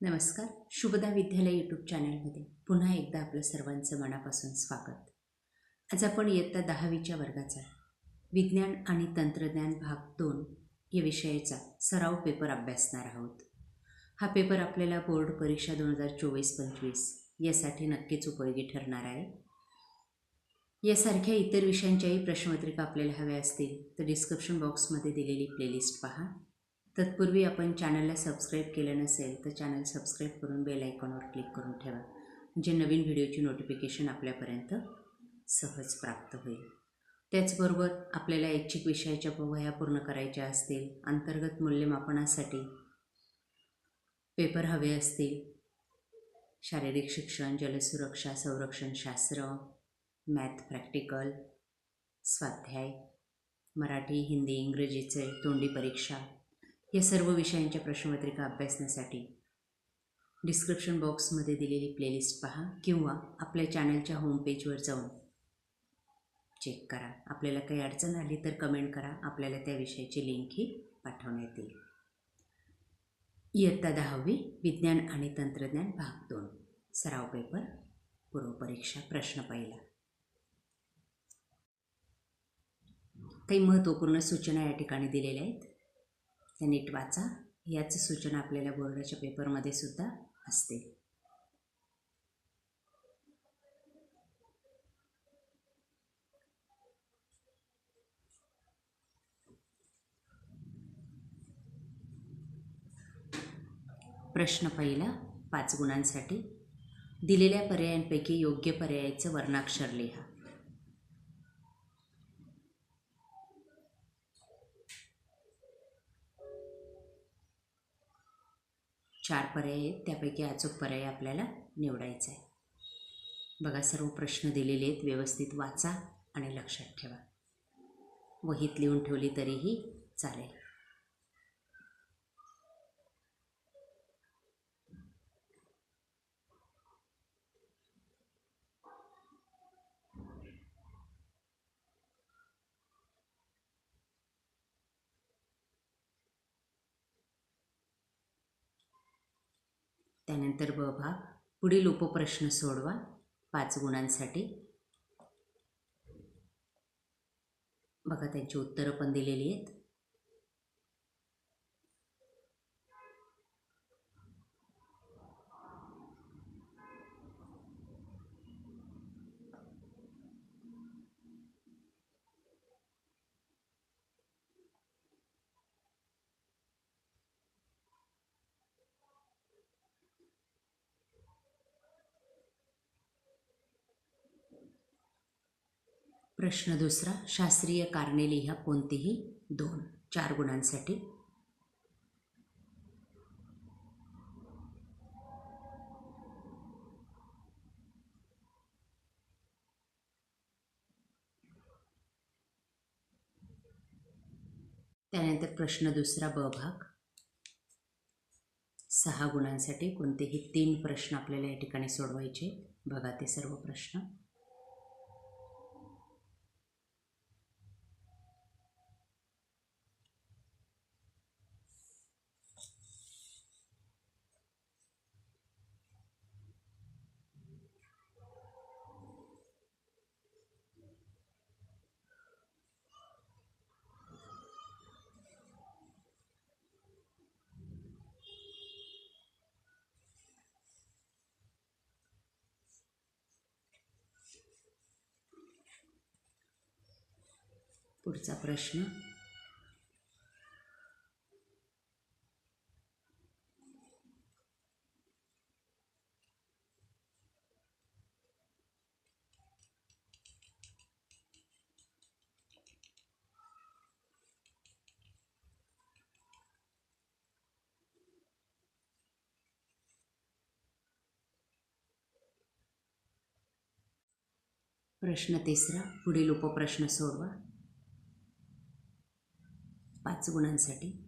नमस्कार. शुभदा विद्यालय यूट्यूब चॅनलमध्ये पुन्हा एकदा आपलं सर्वांचं मनापासून स्वागत. आज आपण इयत्ता दहावीच्या वर्गाचा विज्ञान आणि तंत्रज्ञान भाग दोन या विषयाचा सराव पेपर अभ्यासणार आहोत. हा पेपर आपल्याला बोर्ड परीक्षा दोन हजार चोवीस पंचवीस यासाठी नक्कीच उपयोगी ठरणार आहे. यासारख्या इतर विषयांच्याही प्रश्नपत्रिका आपल्याला हव्या असतील तर डिस्क्रिप्शन बॉक्समध्ये दिलेली प्लेलिस्ट पहा. तत्पूर्वी आपण चॅनलला सबस्क्राईब केलं नसेल तर चॅनल सबस्क्राईब करून बेल आयकॉनवर क्लिक करून ठेवा म्हणजे नवीन व्हिडिओची नोटिफिकेशन आपल्यापर्यंत सहज प्राप्त होईल. त्याचबरोबर आपल्याला ऐच्छिक विषयाच्या वह्या पूर्ण करायच्या असतील अंतर्गत मूल्यमापनासाठी पेपर हवे असतील शारीरिक शिक्षण जलसुरक्षा संरक्षणशास्त्र मॅथ प्रॅक्टिकल स्वाध्याय मराठी हिंदी इंग्रजीचे तोंडी परीक्षा या सर्व विषयांच्या प्रश्नपत्रिका अभ्यासण्यासाठी डिस्क्रिप्शन बॉक्समध्ये दिलेली प्लेलिस्ट पहा किंवा आपल्या चॅनलच्या होमपेजवर जाऊन चेक करा. आपल्याला काही अडचण आली तर कमेंट करा. आपल्याला त्या विषयाची लिंकही पाठवण्यात येईल. इयत्ता दहावी विज्ञान आणि तंत्रज्ञान भाग दोन. सराव पेपर पूर्वपरीक्षा प्रश्न पहिला. काही महत्त्वपूर्ण सूचना या ठिकाणी दिलेल्या आहेत. त्या नीट वाचा. याच सूचना आपल्याला बोर्डाच्या पेपरमध्ये सुद्धा असते. प्रश्न पहिला पाच गुणांसाठी दिलेल्या पर्यायांपैकी योग्य पर्यायाचं वर्णाक्षर लिहा. चार पर्याय आहेत. त्यापैकी अचूक पर्याय आपल्याला निवडायचा आहे. बघा सर्व प्रश्न दिलेले आहेत. व्यवस्थित वाचा आणि लक्षात ठेवा. वहीत लिहून ठेवली तरीही चालेल. त्यानंतर ब भाग पुढील उपप्रश्न सोडवा पाच गुणांसाठी. बघा त्यांची उत्तरं पण दिलेली आहेत. प्रश्न दुसरा शास्त्रीय कारणे लिहा कोणतीही? दोन चार गुणांसाठी. त्यानंतर प्रश्न दुसरा ब भाग. सहा गुणांसाठी कोणतेही तीन प्रश्न आपल्याला या ठिकाणी सोडवायचे. बघा ते सर्व प्रश्न. पुढचा प्रश्न. प्रश्न तिसरा पुढील उपप्रश्न सोडवा. पाच गुणांसाठी.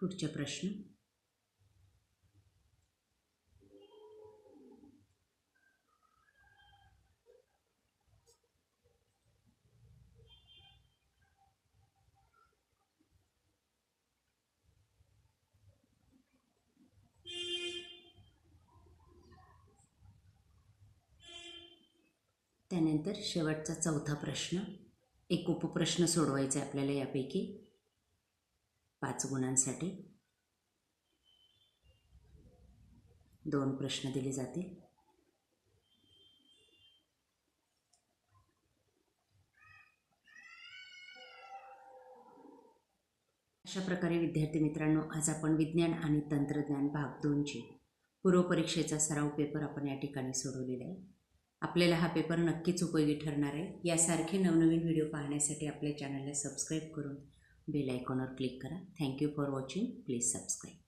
पुढचा प्रश्न. त्यानंतर शेवटचा चौथा प्रश्न. एक उपप्रश्न सोडवायचा आहे आपल्याला यापैकी. पाच गुणांसाठी दोन प्रश्न दिले जातील. अशा प्रकारे विद्यार्थी मित्रांनो आज आपण विज्ञान आणि तंत्रज्ञान भाग दोनचे पूर्वपरीक्षेचा सराव पेपर आपण या ठिकाणी सोडवलेला आहे. आपल्याला हा पेपर नक्कीच उपयोगी ठरणार आहे. यासारखे नवनवीन व्हिडिओ पाहण्यासाठी आपल्या चॅनलला सबस्क्राईब करून बेल आयकॉनवर क्लिक करा. Thank you for watching please subscribe